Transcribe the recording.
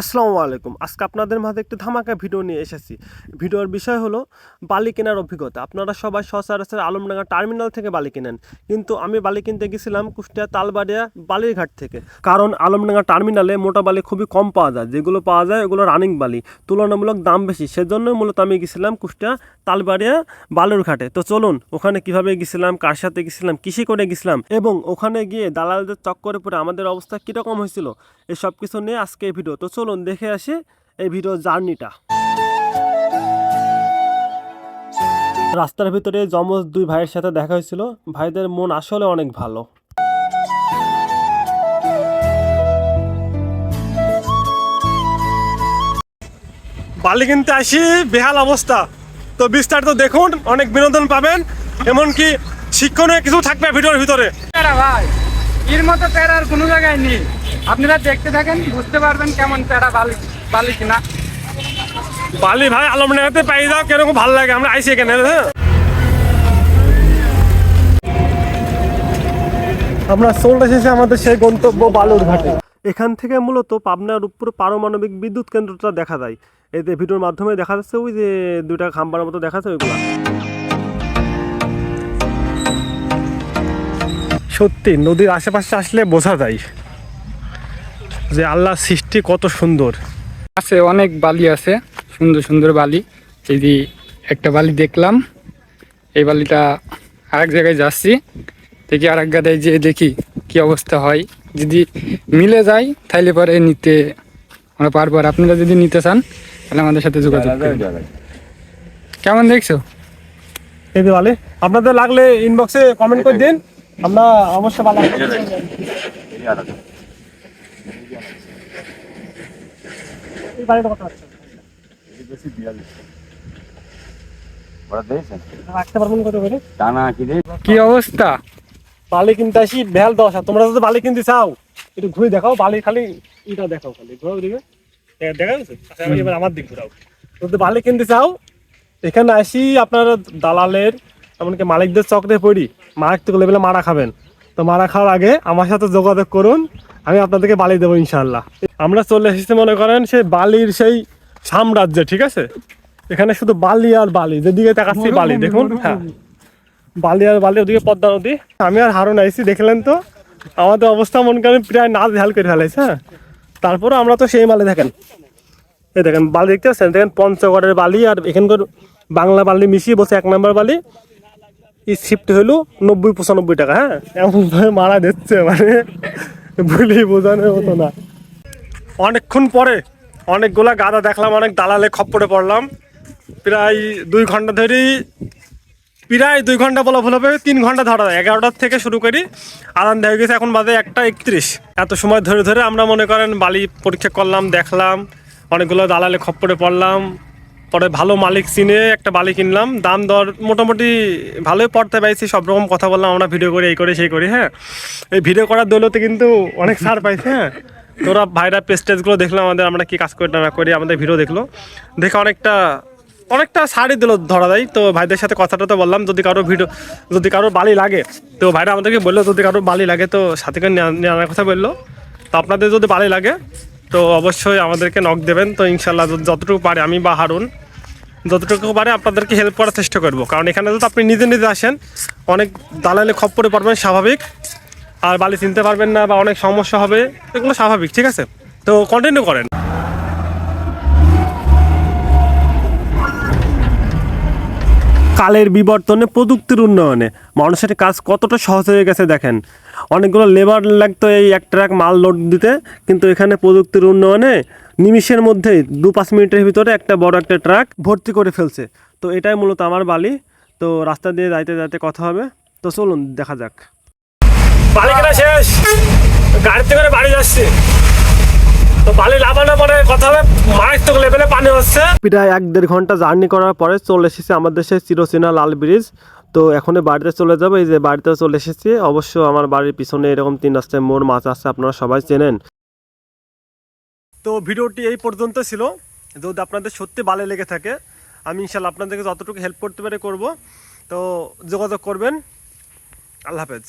আসসালামু আলাইকুম। আজকে আপনাদের মাঝে একটি ধামাকা ভিডিও নিয়ে এসেছি। ভিডিওর বিষয় হলো বালি কেনার অভিজ্ঞতা। আপনারা সবাই সচরাচর আলমডাঙ্গা টার্মিনাল থেকে বালি কেনেন। কিন্তু আমি বালি কিনতে গেছিলাম কুষ্টিয়া তালবাড়িয়া বালিরঘাট থেকে। কারণ আলমডাঙ্গা টার্মিনালে মোটা বালি খুবই কম পাওয়া যায়। যেগুলো পাওয়া যায় ওগুলো রানিং বালি। তুলনামূলক দাম বেশি। সেজন্য মূলত আমি গেছিলাম কুষ্টিয়া তালবাড়িয়া বালুরঘাটে তো চলুন, ওখানে কীভাবে গেছিলাম, কার সাথে গেছিলাম কিসে করে গেছিলাম এবং ওখানে গিয়ে দালালদের চক্করে পড়ে আমাদের অবস্থা কীরকম হয়েছিল এই সব কিছু নিয়ে আজকে এই ভিডিও তো চলুন। দেখে আসি এই ভিডিও জার্নিটা রাস্তার ভিতরে যমজ দুই ভাইয়ের সাথে দেখা হয়েছিল। ভাইদের মন আসলে অনেক ভালো। বালি কিনতে আসি, বেহাল অবস্থা। তো বিস্তারিত দেখুন, অনেক বিনোদন পাবেন, এমনকি শিক্ষণীয় কিছু থাকবে ভিডিওর ভিতরে। ভাই, এর মতো আর কোনো জায়গায় নেই। আপনারা দেখতে থাকেন বুঝতে পারবেন কেমন প্যারা বালি বালি কিনা। বালি ভাই আলমডাঙ্গাতে পাই যাও কীরকম ভালো লাগে? আমরা আইসি এখানে হ্যাঁ। আমরা চলে এসেছি আমাদের সেই গন্তব্য বালুরঘাটে এখান থেকে মূলত পাবনার উপর পারমাণবিক বিদ্যুৎ কেন্দ্রটা দেখা যায়। এতে ভিডিওর মাধ্যমে দেখা যাচ্ছে ওই যে দুইটা খাম্বার মতো দেখা যাচ্ছে ওইগুলা। সত্যি নদীর আশেপাশে আসলে বোঝা যায়। যে আল্লাহ সৃষ্টি কত সুন্দর। আছে অনেক বালি আছে সুন্দর সুন্দর বালি। এই যে একটা বালি দেখলাম এই বালিটা আরেক জায়গায় যাচ্ছি। দেখি আরেক জায়গায় যেয়ে দেখি কি অবস্থা হয়। যদি মিলে যায় তাহলে পরে নিতে আমরা পারব। আর আপনারা যদি নিতে চান তাহলে আমাদের সাথে যোগাযোগ কেমন দেখছ? এই বলে আপনাদের লাগলে ইনবক্সে কমেন্ট করে দিন। আমরা অবশ্যই ভালো এই বাড়িটা কত আছে রাখতে পারবেন কত করে? কি অবস্থা? বালি কিনতে আসি দশা তোমরা যদি বালি কিনতে চাও একটু ঘুরে দেখাও বালি খালি এটা দেখাও খালি। ঘোরাও দিকে। দেখা আচ্ছা এবার আমার দিক ঘুরাও। যদি বালি কিনতে চাও এখানে আসি আপনারা দালালের এমনকি মালিকদের চক্রে পড়ি। মালিক তো লেভেলে মারা খাবেন। তো মারা খাওয়ার আগে আমার সাথে যোগাযোগ করুন। আমি আপনাদেরকে বালি দেবো ইনশাল্লাহ আমরা চলে এসেছি মনে করেন সেই বালির সেই সাম্রাজ্য ঠিক আছে? এখানে শুধু বালি আর বালি যেদিকে তাকাচ্ছি বালি দেখুন হ্যাঁ। বালি আর বালি ওদিকে পদ্মা নদী। আমি আর হারুন আইসি দেখলেন তো? আমাদের অবস্থা মনে করেন প্রায় না ঝাল করে ফেলাইছে হ্যাঁ? তারপরে আমরা তো সেই মালে দেখেন। এই দেখেন বালি দেখতে পাচ্ছেন? দেখেন পঞ্চগড়ের বালি আর এখানকার বাংলা বালি মিশিয়ে বসে এক নম্বর বালি। এই শিফট হইল নব্বই পঁচানব্বই টাকা হ্যাঁ? এমন ভাবে মারা দিচ্ছে মানে। বলি বোঝানোর মতো না। অনেকক্ষণ পরে অনেকগুলা গাদা দেখলাম, অনেক দালালে খপ্পরে পড়লাম। প্রায় দুই ঘণ্টা ধরেই, প্রায় দুই ঘণ্টা বলা ভুল হবে, তিন ঘণ্টা ধরা যায়। এগারোটার থেকে শুরু করি আদান হয়ে গেছে। এখন বাজে একটা একত্রিশ। এত সময় ধরে ধরে আমরা মনে করেন বালি পরীক্ষা করলাম, দেখলাম, অনেকগুলো দালালে খপ্পরে পড়লাম। পরে ভালো মালিক চিনে একটা বালি কিনলাম। দাম দর মোটামুটি ভালোই পড়তে পাইছি, সব রকম কথা বললাম, আমরা ভিডিও করি, এই করে, সেই করি হ্যাঁ। এই ভিডিও করার দৌলতে কিন্তু অনেক ছাড় পাইছে হ্যাঁ। তোরা ভাইরা পেস্টেজগুলো দেখলাম আমাদের, আমরা কি কাজ করি, না করি, আমাদের ভিডিও দেখল। দেখে অনেকটা অনেকটা সারই দিল ধরা দেয়। তো ভাইদের সাথে কথাটা তো বললাম, যদি কারও ভিডিও, যদি কারও বালি লাগে, তো ভাইরা আমাদেরকে বলল, যদি কারও বালি লাগে, তো সাথে করে নেওয়ার কথা বলল। তো আপনাদের যদি বালি লাগে, তো অবশ্যই আমাদেরকে নক দেবেন। তো ইনশাল্লাহ যত- যতটুকু পারে, আমি বা হারুন যতটুকু পারে আপনাদেরকে হেল্প করার চেষ্টা করব। কারণ এখানে যদি আপনি নিজে নিজে আসেন, অনেক দালালে খপ্পরে পারবেন স্বাভাবিক। আর বালি চিনতে পারবেন না বা অনেক সমস্যা হবে, এগুলো স্বাভাবিক, ঠিক আছে? তো কন্টিনিউ করেন। কালের বিবর্তনে, প্রযুক্তির উন্নয়নে। মানুষের কাজ কতটা সহজ হয়ে গেছে দেখেন। অনেকগুলো লেবার লাগতো এই এক ট্রাক মাল লোড দিতে, কিন্তু এখানে প্রযুক্তির উন্নয়নে নিমিষের মধ্যে দু পাঁচ মিনিটের ভিতরে একটা বড় একটা ট্রাক ভর্তি করে ফেলছে। তো এটাই মূলত আমার বালি। তো রাস্তা দিয়ে যাইতে যাইতে কথা হবে। তো চলুন, দেখা যাক। বালি কেনা শেষ। গাড়িতে করে বাড়ি যাচ্ছি। তো লাভানোর পরে কথা হবে মারাত্মক লেভেলে পানি হচ্ছে। প্রায় এক দেড় ঘণ্টা জার্নি করার পরে চলে এসেছি আমাদের সেই চিরচেনা লাল ব্রিজ তো এখন বাড়িতে চলে যাব এই যে বাড়িতে চলে এসেছি। অবশ্য আমার বাড়ির পিছনে এরকম তিন রাস্তায় মোড় মাছ আছে আপনারা সবাই চেনেন। তো ভিডিওটি এই পর্যন্ত ছিল। যদি আপনাদের সত্যি ভালো লেগে থাকে আমি ইনশাল্লাহ আপনাদেরকে যতটুকু হেল্প করতে পারে করব। তো যোগাযোগ করবেন। আল্লাহ হাফেজ।